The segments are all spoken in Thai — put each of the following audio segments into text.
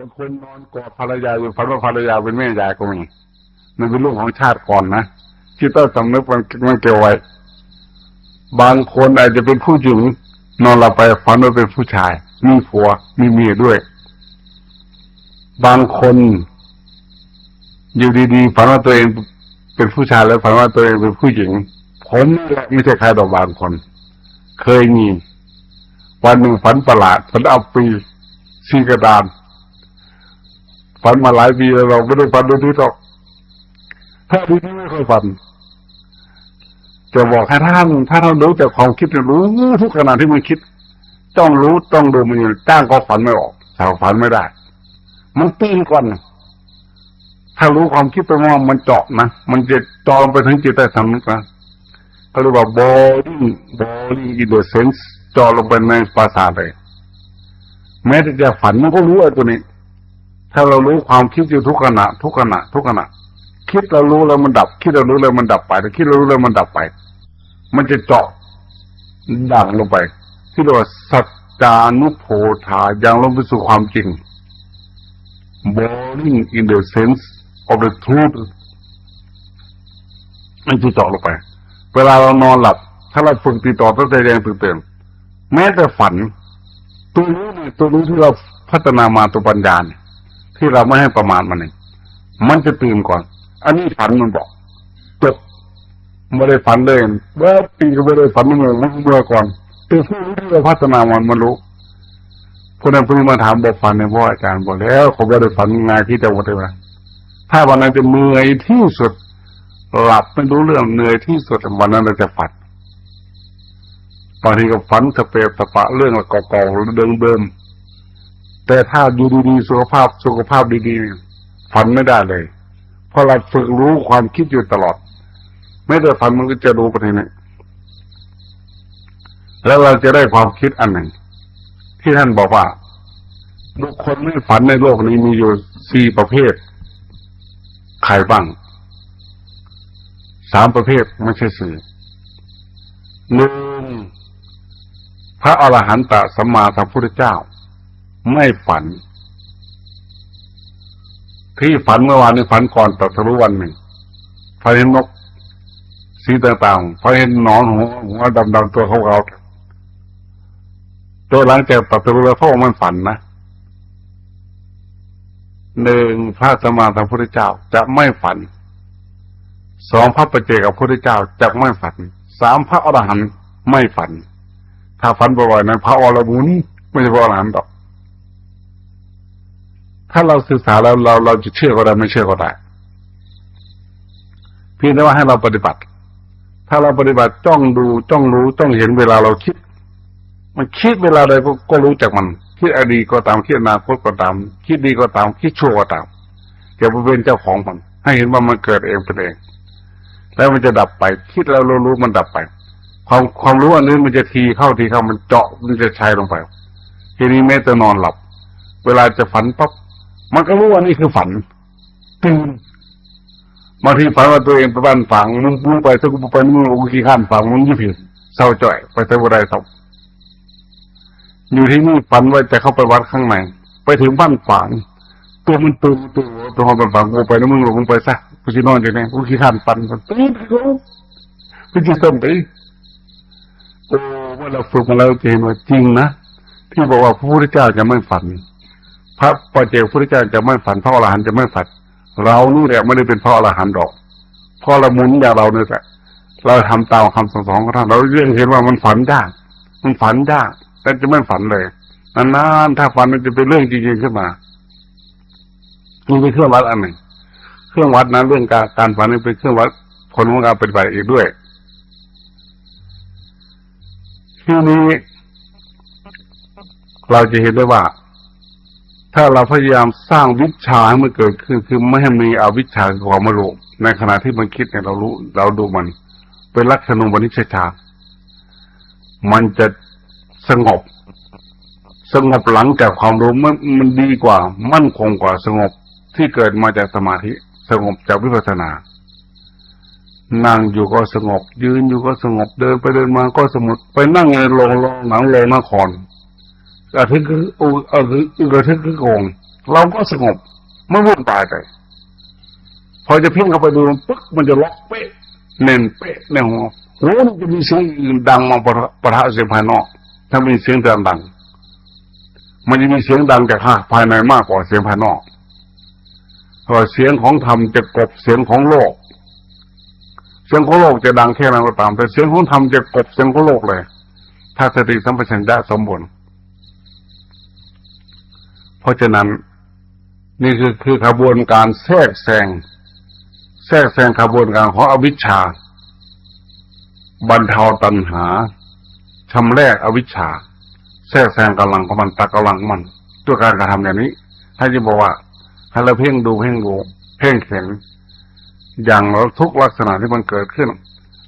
บางคนนอนกอดภรรยาอยู่ฝันว่าภรรยาเป็นแม่ยายก็มีมันเป็นเรื่องของชาติก่อนนะจิตใต้สำนึกมันมันเกี่ยวไว้ บางคนอาจจะเป็นผู้หญิงนอนหลับไปฝันว่าเป็นผู้ชาย มีผัวมีเมียด้วย บางคนอยู่ดีๆฝันว่าตัวเองเป็นผู้ชายแล้วฝันว่าตัวเองเป็นผู้หญิงผมนี่แหละไม่ใช่ใครดอกบางคน เคยมี วันหนึ่งฝันประหลาดฝันเอาปีซีกระดาน ฝันมาหลายปีแล้วเราไม่ได้ฝันดูที่หรอกถ้าดีที่ไม่เคยฝันจะบอกให้ท่านถ้าเรานรู้จากความคิดเนี่ยรู้ทุกขณะที่มันคิด ต้องรู้ต้องดูมันอยู่จ้างก็ฝันไม่ออกสาวฝันไม่ได้ มันตีนก่อนถ้ารู้ความคิดไปว่ามันเจาะนะมันจะจอมไปถึงจิตใต้สำนึกนะเขาเรียกว่า body body in the sense จอลงไปในภาษาเลย แม้แต่จะฝันมันก็รู้ไอ้ตัวนี้ ถ้าเรารู้ความคิดอยู่ทุกขณะ ทุกขณะ ทุกขณะ คิดเรารู้แล้วมันดับ คิดเรารู้แล้วมันดับไปแต่คิดเรารู้แล้วมันดับไป มันจะเจาะดังลงไป ที่เรียกว่าสัจจานุโพธายังลงไปสู่ความจริง boring in the sense of the truth มันจะเจาะลงไป เวลาเรานอนหลับ ถ้าเราฝึกติดต่อตั้งแต่ยังตื่นเต้นแม้แต่ฝัน ตัวรู้เนี่ยตัวรู้ที่เราพัฒนามาตัวปัญญาเนี่ย ที่เราไม่ให้ประมาทมันเองมันจะตื่นก่อน อันนี้ฝันมันบอกจบไม่ได้ฝันเลยเมื่อปีก็ไม่ได้ฝันเมื่อเมื่อก่อนแต่ผู้รู้ที่เราพัฒนามันมันรู้คนนั้นเพิ่งมาถามบอกฝันในพ่ออาจารย์บอกแล้วผมไม่ได้ฝันงานที่จะหมดเลยนะถ้าวันนั้นจะเมื่อยที่สุดหลับไม่รู้เรื่องเหนื่อยที่สุดวันนั้นเราจะฝันบางทีก็ฝันสเปรสปะเรื่องเก่าๆเดิมๆ แต่ถ้าอยู่ดีๆสุขภาพสุขภาพดีๆฝันไม่ได้เลยเพราะเราฝึกรู้ความคิดอยู่ตลอด ไม่แต่ฝันมันก็จะรู้ไปทีนี้แล้วเราจะได้ความคิดอันหนึ่ง ที่ท่านบอกว่าบุคคลไม่ฝันในโลกนี้มีอยู่สี่ประเภทใครบ้างสามประเภทไม่ใช่สี่หนึ่งพระอรหันตสัมมาสัมพุทธเจ้า ไม่ฝัน ที่ฝันเมื่อวานนี้ฝันก่อนตรัสรู้วันหนึ่งฝันเห็นนกสีต่างๆฝันเห็นนอนหัวหัวดำๆตัวเขาเขาๆตัวหลังจากตรัสรู้แล้วพระองค์มันฝันนะหนึ่งพระสัมมาสัมพุทธเจ้าจะไม่ฝันสองพระประเจกับพระพุทธเจ้าจะไม่ฝันสามพระอรหันต์ไม่ฝัน ถ้าฝันบ่อยๆนั้นพระอรหันต์ไม่ใช่พระอรหันต์หรอก ถ้าเราศึกษาแล้วเราเราจะเชื่อก็ได้ไม่เชื่อก็ได้เพียงแต่ว่าให้เราปฏิบัติ ถ้าเราปฏิบัติจ้องดูจ้องรู้จ้องเห็นเวลาเราคิด มันคิดเวลาใดก็ก็รู้จักมันคิดอดีตก็ตามคิดอนาคตก็ตาม คิดดีก็ตาม คิดชั่วก็ตามอย่าไปเป็นเจ้าของมัน ให้เห็นว่ามันเกิดเองเป็นเอง แล้วมันจะดับไป คิดแล้วเรารู้มันดับไป ความความรู้อันนี้มันจะทีเข้าทีเข้ามันเจาะมันจะใช้ลงไป ทีนี้แม้แต่นอนหลับ เวลาจะฝันปั๊บ มันก็รู้ว่านี่คือฝันตื่นบางทีฝันว่าตัวเองไปบ้านฝังมึงมึงไปสักกูไปมึงกูขี้ข้านฝังมึงยี่ผิดเศร้าจ่อย ไปแต่บุไรศพอยู่ที่นี่ฝันว่าจะเข้าไปวัดข้างในไปถึงบ้านฝังตัวมันตื่นตัวตัวบ้านฝังกูไปแล้วมึงหลงไปซะกูจะนอนอยู่ไหนกูขี้ข้านฝันตื่นกูกูจะต้องไปโอ้เมื่อเราฝึกมาแล้วจะเห็นว่าจริงนะที่บอกว่าพระพุทธเจ้าจะไม่ฝัน พระปัจเจกพุทธเจ้าจะไม่ฝันพระอรหันต์จะไม่ฝัน เรานี่นแหละไม่ได้เป็นพระอรหันต์ดอกเพราะเราหมุนอย่างเราเนี่ยแหละเราทำตามคำสั่งสอนของท่านเราเรื่องเห็นว่ามันฝันยากมันฝันยากแต่จะไม่ฝันเลยนานๆถ้าฝันมันจะเป็นเรื่องจริงๆขึ้นมานี่เป็นเครื่องวัดอันหนึ่งเครื่องวัดนะเรื่องการการฝันนี่เป็นเครื่องวัดผลของการปฏิบัติอีกด้วยที่นี้ เราจะเห็นได้ว่า ถ้าเราพยายามสร้างวิชาให้มันเกิดขึ้น คือไม่ให้มีอวิชชาคือความไม่รู้ในขณะที่มันคิดเนี่ยเรารู้เราดูมัน เป็นลักษณะวนิชฌามันจะสงบ สงบหลังจากความรู้มันมันดีกว่า มั่นคงกว่าสงบที่เกิดมาจากสมาธิ สงบจากวิปัสสนานั่งอยู่ก็สงบ ยืนอยู่ก็สงบเดินไปเดินมาก็สงบไปนั่งในโรงโรงหนังโรงนคร ระทึกคืออูกระทึกคือกระทึกคือโกงเราก็สงบไม่วุ่นวายไป พอจะเพ่งเข้าไปดูปึ๊กมันจะล็อกเป๊ะเน่นเป๊ะในหัวโอ้มันจะมีเสียงดังมาประทะเสียงภายนอก ถ้ามีเสียงดังดังมันจะมีเสียงดังจากภายในมากกว่าเสียงภายนอกเพราะเสียงของธรรมจะกบเสียงของโลก เสียงของโลกจะดังแค่นั้นก็ตาม แต่เสียงของธรรมจะกบเสียงของโลกเลย ถ้าสติสัมปชัญญะสมบูรณ์ เพราะฉะนั้น นี่คือคือขบวนการแทรกแซงแทรกแซงขบวนการของอวิชชา บรรเทาตัณหาชำแรกอวิชชา แทรกแซงกำลังของมันตากำลังมันด้วยการกระทำอย่างนี้ถ้าจะบอกว่าให้เราเพ่งดูเพ่งดู เพ่งเข็นอย่างทุกลักษณะที่มันเกิดขึ้น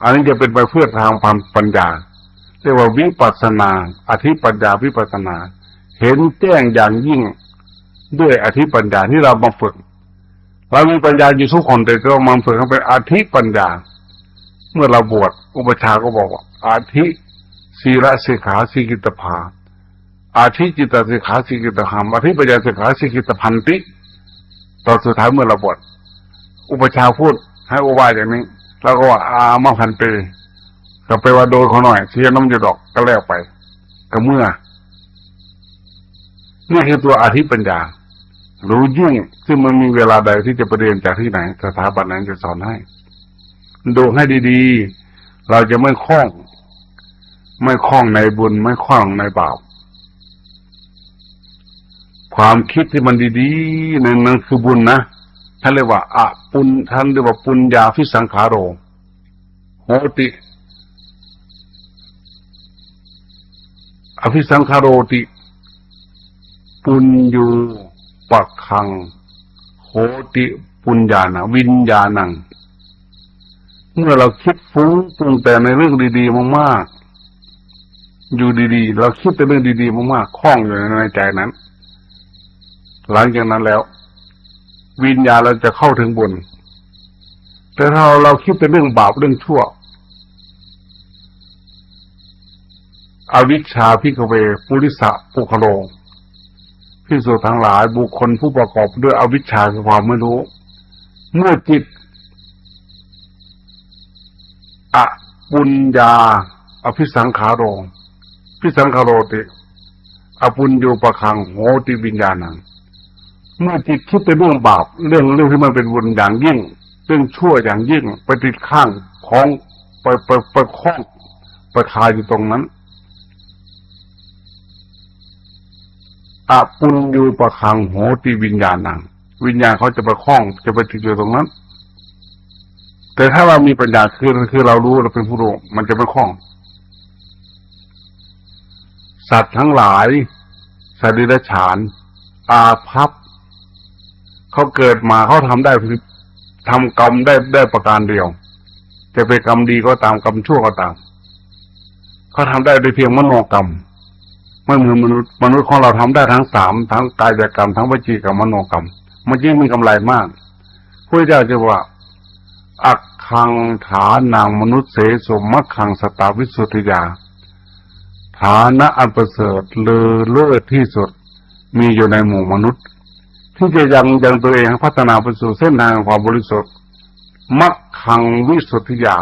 อันนี้จะเป็นไปเพื่อทางความปัญญา เรียกว่าวิปัสสนา อธิปัญญาวิปัสสนา เห็นแจ้งอย่างยิ่ง ด้วยอธิปัญญาที่เรามาฝึก เรามีปัญญาอยู่ทุกคนแต่เรามาฝึกให้เป็นอธิปัญญา เมื่อเราบวชอุปชาก็บอกว่าอาธิศีลสิกขาสิกิตภาอาธิจิตสิกขาสิกิตหามอาธิปัญญาสิกขาสิกิตพันติตอนสุดท้ายเมื่อเราบวชอุปชาพูดให้อุบายอย่างนี้เราก็ว่าอามาพันเปก็ไปว่าโดนเขาหน่อยเสียน้ำจะดอกก็แล้วไปก็เมื่อนี่คือตัวอาธิปัญญา รู้ยิ่ง ซึ่งมันมีเวลาใดที่จะไปเรียนจากที่ไหน สถาบันนั้นจะสอนให้ ดูให้ดีๆ เราจะไม่คล้อง ไม่คล้องในบุญ ไม่คล้องในบาปความคิดที่มันดีๆนั่นนั่นคือบุญนะท่านเรียกว่าอะปุญท่านเรียกว่าปุญญาฟิสังขารโรโหติ อภิสังขารโรติ ปุญญู ปักขังโหติปุญญาณวิญญาณัง เมื่อเราคิดฟุ้งปรุงแต่ในเรื่องดีๆมากๆ อยู่ดีๆ เราคิดแต่เรื่องดีๆมากๆคล้องอยู่ในใจนั้น หลังจากนั้นแล้ว วิญญาณเราจะเข้าถึงบุญแต่ถ้าเราคิดแต่เรื่องบาปเรื่องชั่ว อวิชชาพิกเวปุริสะปุคโล พิสูจทั้งหลายบุคคลผู้ประกอบด้วยอวิชชาคือความไม่รู้ เมื่อจิตอะปุญญา อภิสังขารโรพิสังขารโรติอปุญญูปะคังโหติวิญญาณังเมื่อจิตคิดแต่เรื่องบาปเรื่องเรื่องที่มันเป็นบุญอย่างยิ่ง เรื่องชั่วอย่างยิ่งไปติดข้างของไปไปไปคล้องไปคาอยู่ตรงนั้น อปุญญูประคังโหติวิญญาณัง วิญญาณเขาจะไปคล้องจะไปติดอยู่ตรงนั้น แต่ถ้าเรามีปัญญาคือคือเรารู้เราเป็นผู้รู้มันจะไม่คล้อง สัตว์ทั้งหลายสัตว์ดิฉาน อาภัพเขาเกิดมาเขาทำได้คือทำกรรมได้ได้ประการเดียว จะเป็นกรรมดีก็ตามกรรมชั่วก็ตามเขาทำได้ด้วยเพียงมโนกรรม ไม่เหมือนมนุษย์มนุษย์ของเราทำได้ทั้งสามทั้งกายกรรมทั้งวิจีกรรมมโนกรรม มันยิ่งมีกำไรมากพระเจ้าจะว่าอักขังฐานางมนุษย์เสสมมักขังสตาวิสุทธิยา ฐานะอันประเสริฐเลอเลิศที่สุดมีอยู่ในหมู่มนุษย์ ที่จะยังยังตัวเองพัฒนาไปสู่เส้นทางความบริสุทธิ์มักขังวิสุทธิยา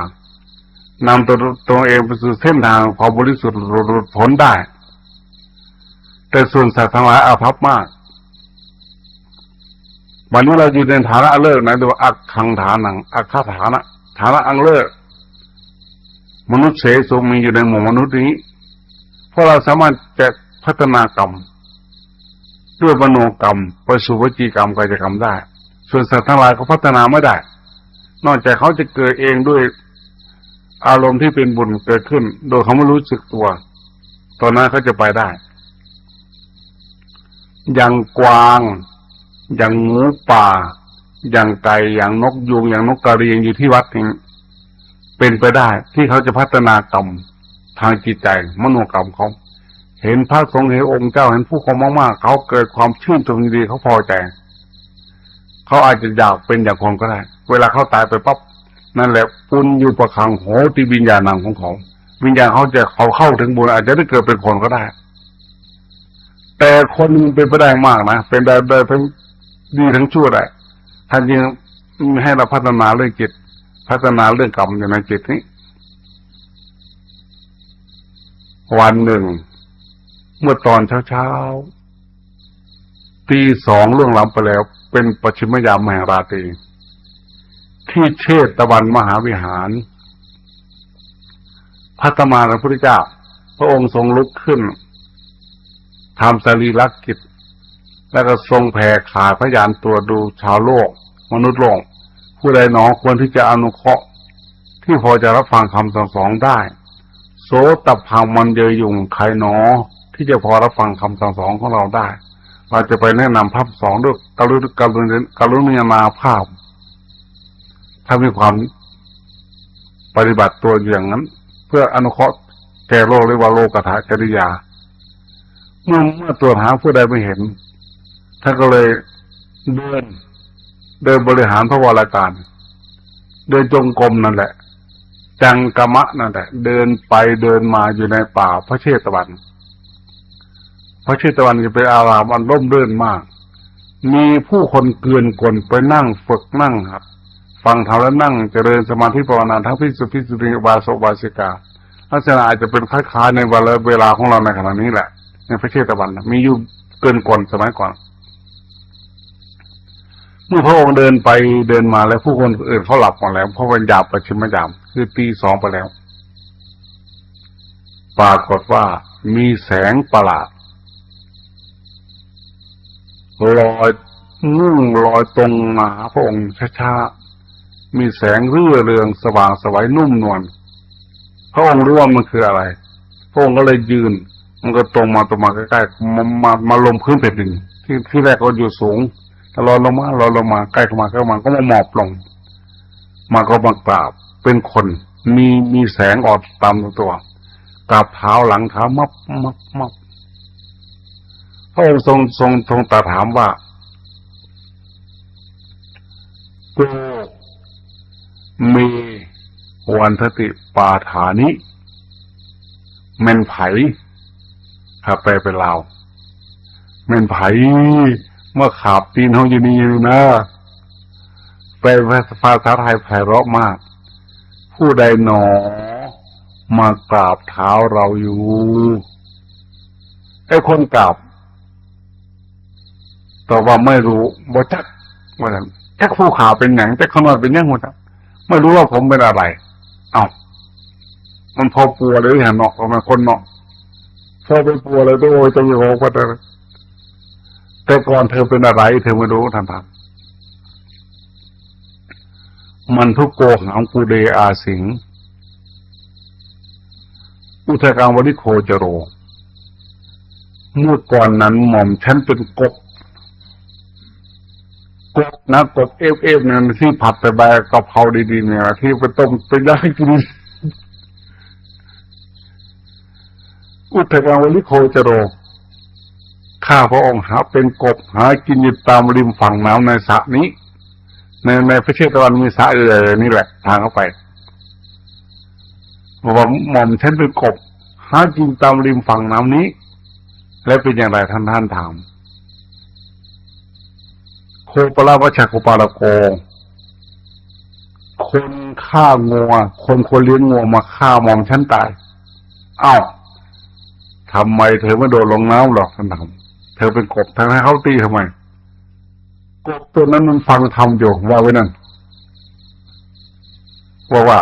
นำตัวตัวเองไปสู่เส้นทางความบริสุทธิ์หลุดพ้นได้ แต่ส่วนสัตว์ทั้งหลายอาภัพมาก วันนี้เราอยู่ในฐานะเลิกนะเรียกว่าอักขังฐานังอักขฐานะฐานะอังเลิก มนุษย์เสสมมีอยู่ในหมู่มนุษย์นี้ เพราะเราสามารถจะพัฒนากรรม ด้วยมโนกรรมไปสู่วจีกรรมกายกรรมได้ ส่วนสัตว์ทั้งหลายเขาพัฒนาไม่ได้ นอกจากเขาจะเกิดเองด้วยอารมณ์ที่เป็นบุญเกิดขึ้น โดยเขาไม่รู้สึกตัว ตอนนั้นเขาจะไปได้ อย่างกวาง อย่างงูป่า อย่างไก่อย่างนกยูงอย่างนกกระเรียงอยู่ที่วัดนี้เป็นไปได้ที่เขาจะพัฒนากรรมทางจิตใจมโนกรรมเขาเห็นพระสงฆ์เห็นองค์เจ้าเห็นผู้คนมากๆเขาเกิดความชื่นชมยินดีเขาพอใจเขาอาจจะอยากเป็นอย่างคนก็ได้ เวลาเขาตายไปปั๊บนั่นแหละปุญญูประคังโหติวิญญาณังของเขา วิญญาณเขาจะเขาเข้าถึงบุญอาจจะได้เกิดเป็นคนก็ได้ แต่คนมันเป็นไปได้มากนะเป็นได้ได้ทั้งดีทั้งชั่วได้ท่านยังให้เราพัฒนาเรื่องจิต พัฒนาเรื่องกรรมอยู่ในจิตนี้ วันหนึ่ง เมื่อตอนเช้าๆตีสองล่วงล้ำไปแล้ว เป็นปชิมยามแห่งราตรีที่เชตตะวันมหาวิหารพัฒมาพระพุทธเจ้า พระองค์ทรงลุกขึ้น ทำสรีรักกิจ แล้วก็ทรงแผ่ขาพยานตัวดูชาวโลก มนุษย์โลก ผู้ใดหนอควรที่จะอนุเคราะห์ ที่พอจะรับฟังคำสั่งสอนได้ โสตพังมันเยยยุงใครหนอ ที่จะพอรับฟังคำสั่งสอนของเราได้ เราจะไปแนะนำภาพสองด้วยกรุณกรุณกรุณาภาพ ถ้ามีความปฏิบัติตัวอย่างนั้น เพื่ออนุเคราะห์แก่โลกเรียกว่าโลกถาจริยา เมื่อเมื่อตรวจหาผู้ใดไม่เห็นท่านก็เลยเดิน เดินบริหารพระวรากาศเดินจงกรมนั่นแหละ จังกะมะนั่นแหละ เดินไปเดินมาอยู่ในป่าพระเชตวัน พระเชตวันจะเป็นอารามอันร่มรื่นมาก มีผู้คนเกลือนกลนไปนั่งฝึกนั่งครับฟังธรรมแล้วนั่งเจริญสมาธิภาวนาทั้งพิสุทธิสุติวาสวาสิกาลักษณะอาจจะเป็นคล้ายๆในเวลาเวลาของเราในขณะนี้แหละ ในพระเชตะวันมีอยู่เกินก่อนสมัยก่อน เมื่อพระองค์เดินไปเดินมาแล้วผู้คนอื่นเขาหลับหมดแล้วเพราะวันยาประชิมยามคือตีสองไปแล้ว ปรากฏว่ามีแสงประหลาดลอยนุ่งลอยตรงมาพระองค์ช้าๆ มีแสงเรื่อเรืองสว่างสวัยนุ่มนวล พระองค์รู้ว่ามันคืออะไร พระองค์ก็เลยยืน มันก็ตรงมาตรงมาใกล้ๆมามามาลงพื้นแผ่นดินที่ที่แรกก็อยู่สูงแต่ลอยลงมาลอยลงมาใกล้เข้ามาใกล้เข้ามาก็มาหมอบลง มาก็มากราบเป็นคน มีมีแสงออกตามตัวกราบเท้าหลังเท้ามับมับมับพระองค์ทรงทรงทรงตรัสถามว่ากูมีวันทติปาฐานิเมนไผ ถ้าแปลเป็นลาวเมนไผ่เมื่อขาบตีนเขาอยู่นี่อยู่นะแปลภาษาไทยไพเราะมาก ผู้ใดหนอ มากราบเท้าเราอยู่ไอ้คนกราบแต่ว่าไม่รู้บ่จักว่าจักจักผู้ข่าวเป็นหนังจักขนอดเป็นยังหมดไม่รู้ว่าผมเป็นอะไร เอา้ามันพอปัวเลยเห็นเนาะก็มันคนเนาะ พอบไปปัวเลยโอ้ยจะอยู่ก็แต่แต่ก่อนเธอเป็นอะไร เธอไม่รู้ทันทันมันทุกโกหางกูเดอาสิง อุทกังวริโคจโร เมื่อก่อนนั้นหม่อมฉันเป็นกบ กบนะกบเอฟเอฟเนี่ยที่ผัดไปใบกะเพราดีๆเนี่ย ที่ไปต้มไปย่างกิน อุทกังวริโคจโร ข้าพระองค์หาเป็นกบหากินอยู่ตามริมฝั่งน้ำในสระนี้ ในในประเทศตะวันมีสระเออนี่แหละ ทางเข้าไปบอกว่าหม่อมฉันเป็นกบ หากินตามริมฝั่งน้ำนี้ และเป็นอย่างไรท่านท่านถามโคปลาวัชโคปาลโก คนฆ่างัว คนคนเลี้ยงงัวมาฆ่าหม่อมฉันตาย อ้าว ทำไมเธอไม่โดดลงน้ำหรอกท่านถามเธอเป็นกบทางให้เขาตีทำไมกบตัวนั้นมันฟังทำอยู่ว่าไว้นั่นว่าว่า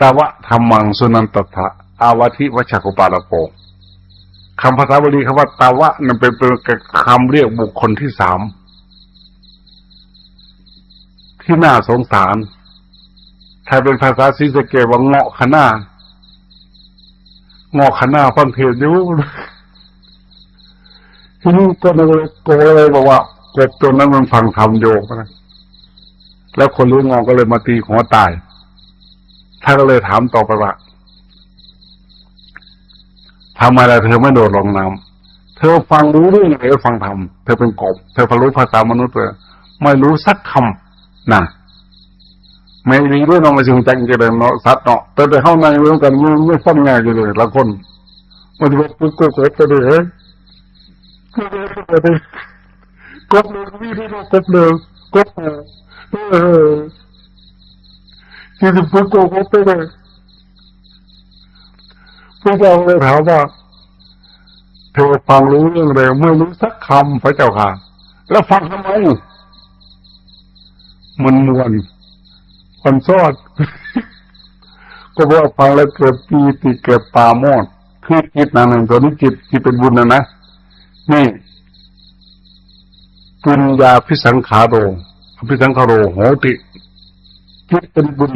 ตาวะธรรมังสุนันตถะอาวทิวัชกุปาลโปคำภาษาบาลีคำว่าตาวะนั่นเป็นเป็นคำเรียกบุคคลที่สามที่น่าสงสารถ้าเป็นภาษาซีสเกตว่าเงาะขนา งาะขน้าฟังเทศอยู่ทีนี้ก็เลยโกเลยบอกว่ากบตัวนั้นมันฟังธรรมโยกนะแล้วคนรู้งอก็เลยมาตีหัวตายท่านก็เลยถามต่อไปว่าทำอะไรเธอไม่โดดลงน้ำเธอฟังรู้เรื่องอะไรฟังธรรมเธอเป็นกบ เธอพอรู้ภาษามนุษย์เลยไม่รู้สักคำนะ ไม่มีเรื่องนองมาสิงจังเจริญเนาะสัตว์เนาะแต่ไปเข้าในเรื่องกันไม่ไม่ฟังง่ายเลยละคนมันจะเป็นกบกบไปเลยกบเลยกบเลยกบเลยวิ่งได้กบเลยกบเลยเออที่จะเป็นกบกบไปเลยพระเจ้าเลยถามว่าเธอฟังรู้เรื่องอะไรไม่รู้สักคำพระเจ้าค่ะ แล้วฟังทำไมมันมวน มันซอด ก็บอกว่าฟังแล้วเกิดปีติเกิดปาโมดคือจิตนั้นหนึ่งตัวนี้จิตที่เป็นบุญนะนะนี่ปุญญาพิสังขาโรพิสังขาโรโหติจิตเป็นบุญ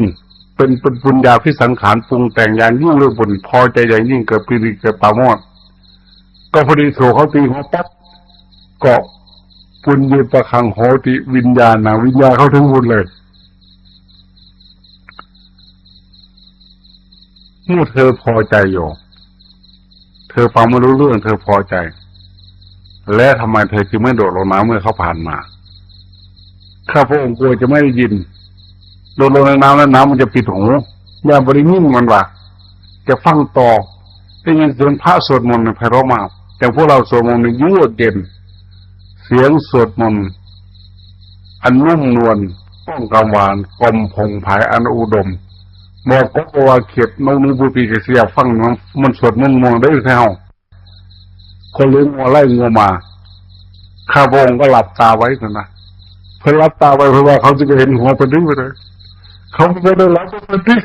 เป็นเป็นปุญญาพิสังขารปรุงแต่งอย่างยิ่งเลยบุญพอใจอย่างยิ่งเกิดปีติเกิดปาโมดก็พอดีถูกเขาตีหัวปั๊บก็ปุญญาประคังโหติวิญญาณนะวิญญาณเขาถึงบุญเลย เมื่อเธอพอใจอยู่ เธอฟังไม่รู้เรื่องเธอพอใจ และทำไมเธอจึงไม่โดดลงน้ำเมื่อเขาผ่านมา ข้าพระองค์กลัวจะไม่ได้ยิน โดดลงในน้ำแล้วน้ำมันจะปิดหูอย่าบริมิ่นมันว่าจะฟังต่อได้ยินเสียงพระสวดมนต์ในไพเราะมากแต่พวกเราสวดมนต์ในยั่วเย็นเสียงสวดมนต์อันนุ่มนวลก้องกังวานกลมพงภายอันอุดม บอกก็ว่าเขียดนกนูบุปีกเสียฟังมันมันสวดมันมองได้แถวคนเลี้ยงงัวไล่งัวมาข้าพงก็หลับตาไว้เถอะนะเพื่อหลับตาไว้เพราะว่าเขาจะเห็นหัวพอดีไปเลยเขาไม่ได้หลับพอดี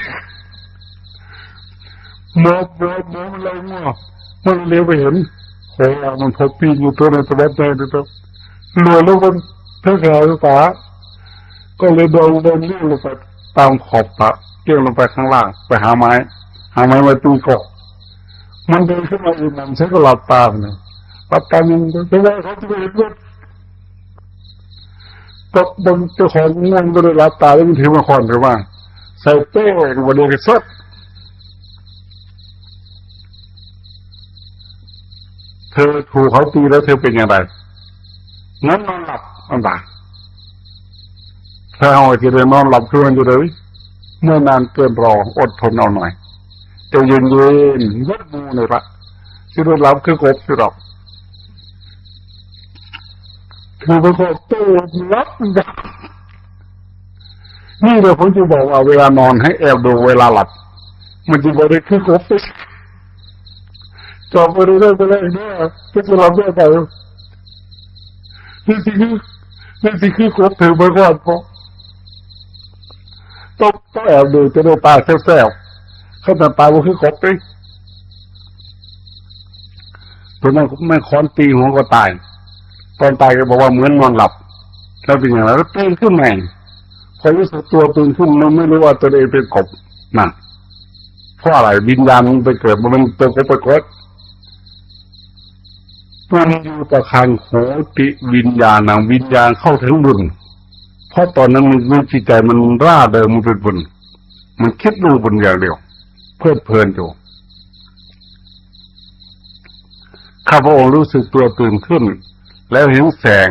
มอบมอบมอบอะไรงัวมันเลี้ยวไปเห็นโหมันพบปีนอยู่ตัวในตะวันใจนี่ตัวรวยแล้วมันเท่าขาวฟ้าก็เลยโดนโดนเลี้ยวลงไปตามขอบตะ เกี่ยวลงไปข้างล่าง ไปหาไม้ หาไม้มาตีเกาะมันเดินขึ้นมาอีกมันฉันก็หลับตาเนี่ยหลับตายังไม่ได้เขาจะไปเห็นว่าก็บนเจ้าของง่งก็เลยหลับตาแล้วมันถือมาคอนถือว่าใส่เป้วันเดียวกันสักเธอถูกเขาตีแล้วเธอเป็นยังไงนั้นนอนหลับอันบ่าถ้าเอาไอ้ที่เดินนอนหลับคือมันอยู่เลย เมื่อนานเกินรออดทนเอาหน่อยจะเย็นเย็นยัดมูเลยละที่รรับคือกบสิหรอกคือไปกบตู้รับนี่เดี๋ยวผมจะบอกว่าเวลานอนให้แอบดูเวลาหลับ มันจะบริคือกบไปจอบไปดูได้ไปเลยเนี่ยก็จะรับได้ไปนี่สิคือนี่สิคือกบถือไปก่อนพอ ต้องต้องแอบดูจะดูตาแซ่บๆเขาแต่ตาว่าคือกบเลยตัวนั้นแม่ค้อนตีหัวก็ตาย ตอนตายก็บอกว่าเหมือนนอนหลับ แล้วเป็นอย่างไรแล้วตื่นขึ้นใหม่พอรู้สึกตัวตื่นขึ้นมันไม่รู้ว่าตัวเองเป็นกบนั่นเพราะอะไรวิญญาณมันไปเกิดมันเป็นตัวกบไปกดมันอยู่ตะคังโหติวิญญาณนางวิญญาณเข้าถึงบุญ เพราะตอนนั้นมันมันจิตใจมันร่าเริงมันเป็นบุญมันคิดดูบุญอย่างเดียวเพลิดเพลินอยู่ข้าพระองค์รู้สึกตัวตื่นขึ้น แล้วเห็นแสง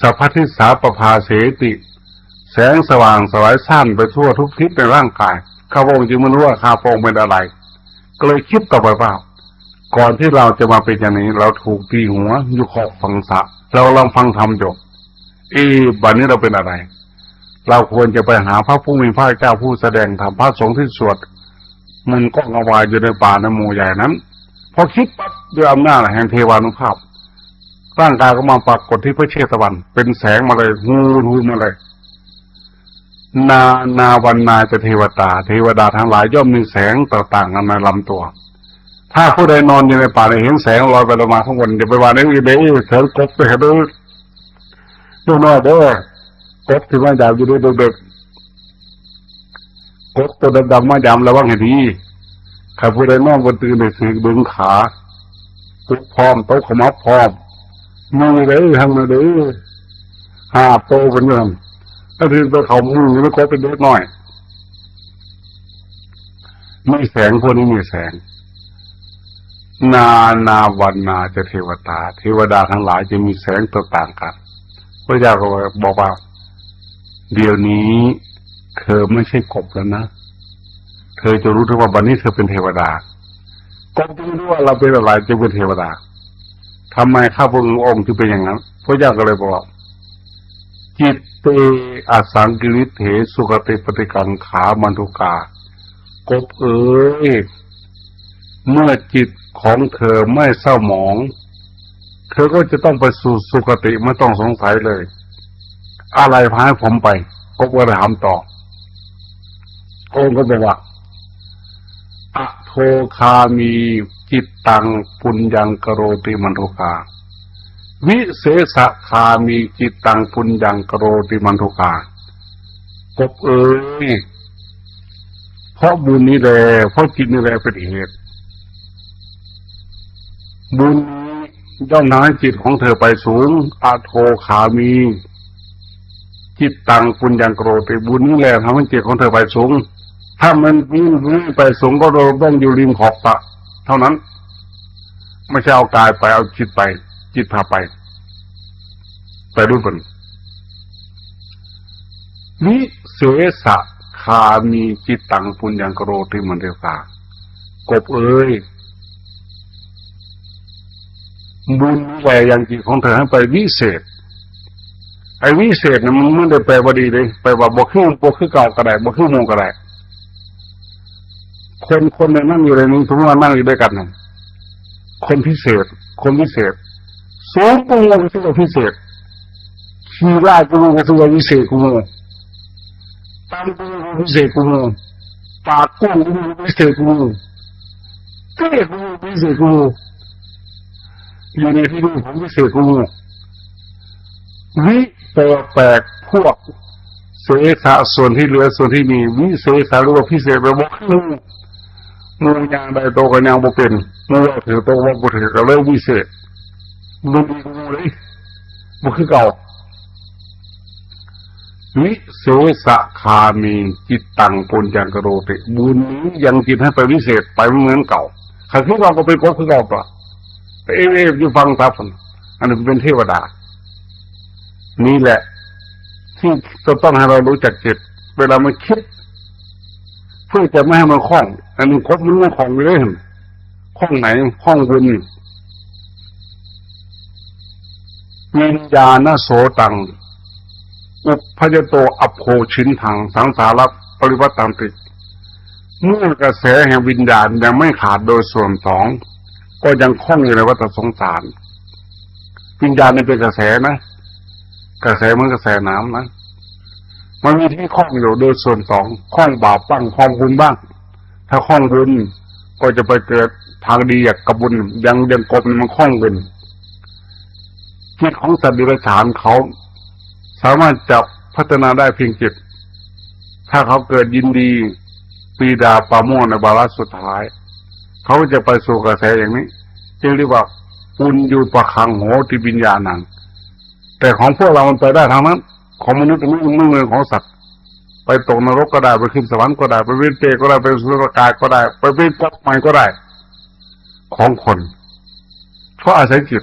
สัพพทิสาปภาเสติ แสงสว่างสวายสั้นไปทั่วทุกทิศในร่างกายข้าพระองค์จึงไม่รู้ว่าข้าพระองค์เป็นอะไร ก็เลยคิดต่อไปว่าก่อนที่เราจะมาเป็นอย่างนี้ เราถูกตีหัวอยู่ขอบฟังสะ เราลองฟังธรรมจบ เอ๊ะบัดนี้เราเป็นอะไร เราควรจะไปหาพระผู้มีพระเจ้าผู้แสดงธรรมพระสงฆ์ที่สวดมันก็กวายอยู่ในป่าในหมู่ใหญ่นั้น พอคิดปั๊บด้วยอำนาจแห่งเทวานุภาพ ร่างกายก็มาปรากฏที่พระเชตวัน เป็นแสงมาเลยงูรูมาเลย นานาวันนาจะเทวตา เทวดาทั้งหลายย่อมมีแสงต่างๆกันในลำตัว ถ้าผู้ใดนอนอยู่ในป่าได้เห็นแสงลอยไปลงมาข้างบนเดี๋ยวไปวาได้อีเด้เถิดกบไปเห็นดู ดูหน่อยเด้อกบที่มาจากอยู่ด้วยเด็กๆกบตัวดำๆมายำระวังให้ดีข้าผู้ใดนอนบนตื่นได้ถือดึงขาตุกพร้อมโต๊ะขมับพร้อมมือเลยทำมาเลยหาโตเป็นเรื่องถ้าถึงตัวเขามือไม่ครบเป็นเล็กน้อยไม่แสงพวกนี้มีแสง นานาวันนาจะเทวตา เทวดาทั้งหลายจะมีแสงต่างกัน ระเจ้าก็บอกว่า เดี๋ยวนี้ เธอไม่ใช่กบแล้วนะ เธอจะรู้ถึงว่าวันนี้เธอเป็นเทวดากก็จึงรู้ว่าเราเป็นอะไรจึงเป็นเทวดาทำไมข้าพระองค์ถึงเป็นอย่างนั้น พระเจ้าก็เลยบอกจิตเตอสังกิริเถสุกติปฏิกังขามันทุกากบเอ๋ยเมื่อจิตของเธอไม่เศร้าหมอง เธอก็จะต้องไปสู่สุคติไม่ต้องสงสัยเลย อะไรพาให้ผมไปกบก็ถามต่อโองค์ก็บอกว่าอะโทคามีจิตตังปุญญังกโรติมันโทุกาวิเศษคามีจิตตังปุญญังกโรติมันโทุกากบเอ๋ยเพราะบุญนี้แหละเพราะจิตนี้แหละเป็นเหตุบุญนี้ ย่อมทำให้จิตของเธอไปสูงอาโทขามี จิตตังปุญญังโกรติบุญนี้แหละทำให้จิตของเธอไปสูง ถ้ามันวิ่งวิ่งไปสูงก็เราต้องอยู่ริมขอบสระเท่านั้น ไม่ใช่เอากายไปเอาจิตไป จิตพาไป ไปด้วยกันวิเสสะคามีจิตตังปุญญังโกรติมันเดียวกากบเอ้ย บุญแหวยังจิตของเธอให้ไปวิเศษไอ้วิเศษนี่มันไม่ได้แปลว่าดีเลยแปลว่าบกขึ้นบกขึ้นเก่าก็ได้บกขึ้นมูก็ได้คนคนหนึ่งนั่งอยู่ในนี้สมมติว่านั่งอยู่ด้วยกันนะคนพิเศษ คนพิเศษสูงกูก็คือว่าพิเศษขี่ไล่กูก็คือว่าวิเศษกูตามกูก็พิเศษกูปากกูก็พิเศษกูเต้กูพิเศษกู อยู่ในที่นี้ผมพิเศษกูวิแปลแปลกพวกเสสะส่วนที่เหลือส่วนที่มีวิเศษหรือว่าพิเศษไปบอกขึ้นงูยางใดโตกันยางบ่เป็นงูว่าถือโตว่าบ่ถือก็เลยวิเศษมันดีงูเลยบ่คือเก่าวิเศษคามีจิตตังปุญญังกโรติบุญนี้ยังจิตให้ไปวิเศษไปเหมือนเก่าใครคิดว่าก็ไปกบคือเก่าปะ เอฟเอฟอยู่ฟังทับอันนี้เป็นเทวดา นี่แหละ ที่จะต้องให้เรารู้จักจิต เวลามันคิด เพื่อจะไม่ให้มันคล้อง อันนี้คบมันไม่คล้องเลยคล้องไหนคล้องบุญวิญญาณโสตัง อุพยโตอโภชินทัง สังสารปริวัตังติเมื่อกระแสแห่งวิญญาณยังไม่ขาดโดยส่วนสอง ก็ยังคล้องอยู่ในวัฏสงสาร วิญญาณนี่เป็นกระแสนะ กระแสเหมันกระแสน้ำนะมันมีที่คล้องอยู่โดยส่วนสองคล้องบาปบ้างคล้องบุญบ้าง ถ้าคล้องบุญก็จะไปเกิดทางดีกับบุญยังยังกบมันคล้องบุญจิตของสัตว์ดิบฉานเขาสามารถจับพัฒนาได้เพียงจิตถ้าเขาเกิดยินดี ปีดาปาโมในบาระสุดท้าย เขาจะไปสู่กระแสอย่างนี้จึงเรียกว่าปุญญูปะคังโหติวิญญาณัง แต่ของพวกเรามันไปได้ทางนั้น ของมนุษย์ไม่ไม่เหมือนของสัตว์ ไปตกนรกก็ได้ไปขึ้นสวรรค์ก็ได้ไปเวทเปรตก็ได้ไปสุรกายก็ได้ ไปเป็นกบใหม่ก็ได้ ของคนเพราะอาศัยจิต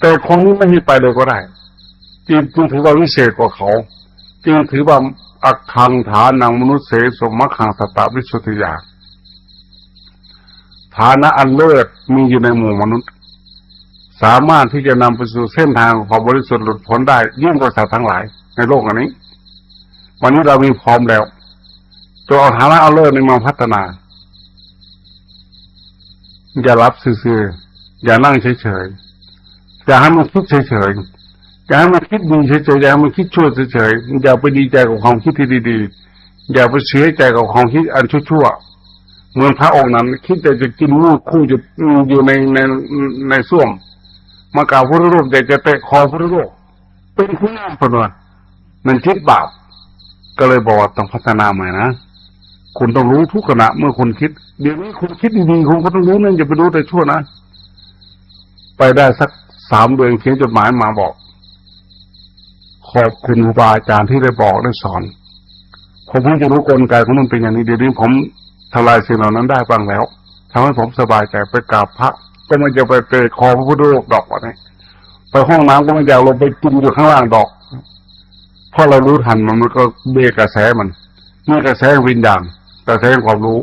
แต่คนนี้ไม่มีไปเลยก็ได้จึงจึงถือว่าวิเศษกว่าเขาจึงถือว่าอักขังฐานังมนุษย์เสสมมัคขังสตาวิสุทธิยา ฐานะอันเลิศมีอยู่ในหมู่มนุษย์ สามารถที่จะนำไปสู่เส้นทางของบริสุทธิ์หลุดพ้นได้ยิ่งกว่าสัตว์ทั้งหลาย ในโลกอันนี้ วันนี้เรามีพร้อมแล้วตัวเอาฐานะเอาเลิศในมาพัฒนา อย่ารับซื่อๆอย่านั่งเฉยๆอย่าให้มันคิดเฉยๆอย่าให้มันคิดดีเฉยๆอย่าให้มันคิดชั่วเฉยๆอย่าไปดีใจกับความคิดที่ดีๆ อย่าไปเสียใจกับความคิดอันชั่วๆ เมือนพระองค์นั้น คิดแต่จะกินงูคู่อยู่อยู่ในในในส้วมมากล่าวพระรูปแต่จะเตะคอพระรูปเป็นผู้นำพนวมันคิดบาปก็เลยบอกว่าต้องพัฒนาใหม่นะคุณต้องรู้ทุกขณะเมื่อคุณคิด เดี๋ยวนี้คุณคิดดีๆคุณก็ต้องรู้นั่นอย่าไปรู้แต่ชั่วนะ ไปได้สักสามเดือนเขียนจดหมายมาบอก ขอบคุณครูบาอาจารย์ที่ได้บอกได้สอนผมเพิ่งจะรู้กลไกของมันเป็นอย่างนี้เดี๋ยวนี้ผม ทลายสิ่งเหล่านั้นได้บ้างแล้วทำให้ผมสบายใจไปกราบพระ ก็ไมันจะไปเตะคอพระพุทธรูปดอกวะเนี่ยไปห้องน้ำก็ไม่อยากลงไปกินอยู่ข้างล่างดอกเพราะเรารู้ทันมันมันก็เบกกระแสมันเมื่อกระแสวิญญาณกระแสความรู้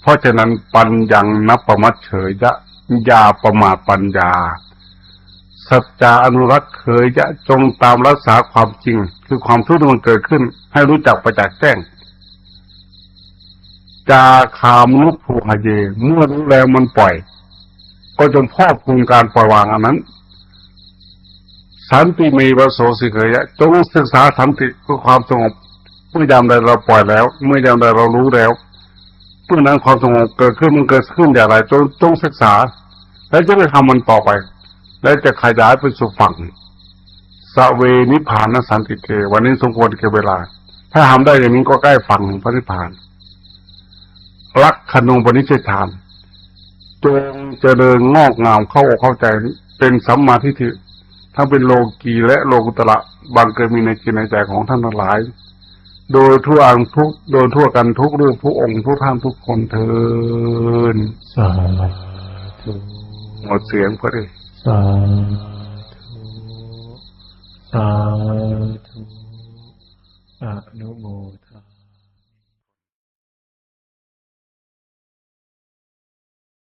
เพราะฉะนั้นปัญญังนับประมัดเฉยยะยาประมาทปัญญา สัจจาอนุรักษ์เคยจะจงตามรักษาความจริง คือความทุกข์ที่มันเกิดขึ้น ให้รู้จักประจักษ์แจ้ง จาคามนุภูหเย เมื่อรู้แล้วมันปล่อย ก็จงพอบคุมการปล่อยวางอันนั้น สันติมีประโสสิเคยะจงศึกษาสันติคือความสงบเมื่อยามใดเราปล่อยแล้ว เมื่อยามใดเรารู้แล้วเมื่อนั้นความสงบเกิดขึ้นมันเกิดขึ้นอย่างไรจงจงศึกษา แล้วจะไปทำมันต่อไป และจะขยายไปสู่ฝั่งสเวนิพพานสันติเกวันนี้สมควรเก็บเวลา ถ้าทำได้อย่างนี้ก็ใกล้ฝั่งพระนิพพาน รักขนงปณิชฌานจงเจริญงอกงามเข้าอกเข้าใจเป็นสัมมาทิฏฐิทั้งเป็นโลกีและโลกุตระบังเกิดมีในจิตในใจของท่านทั้งหลาย โดยทั่วอังทุกโดยทั่วกันทุกเรื่องผู้องค์ทุกท่านทุกคนเทินสาธุหมดเสียงพอดีสาธุสาธุอนุโมทนา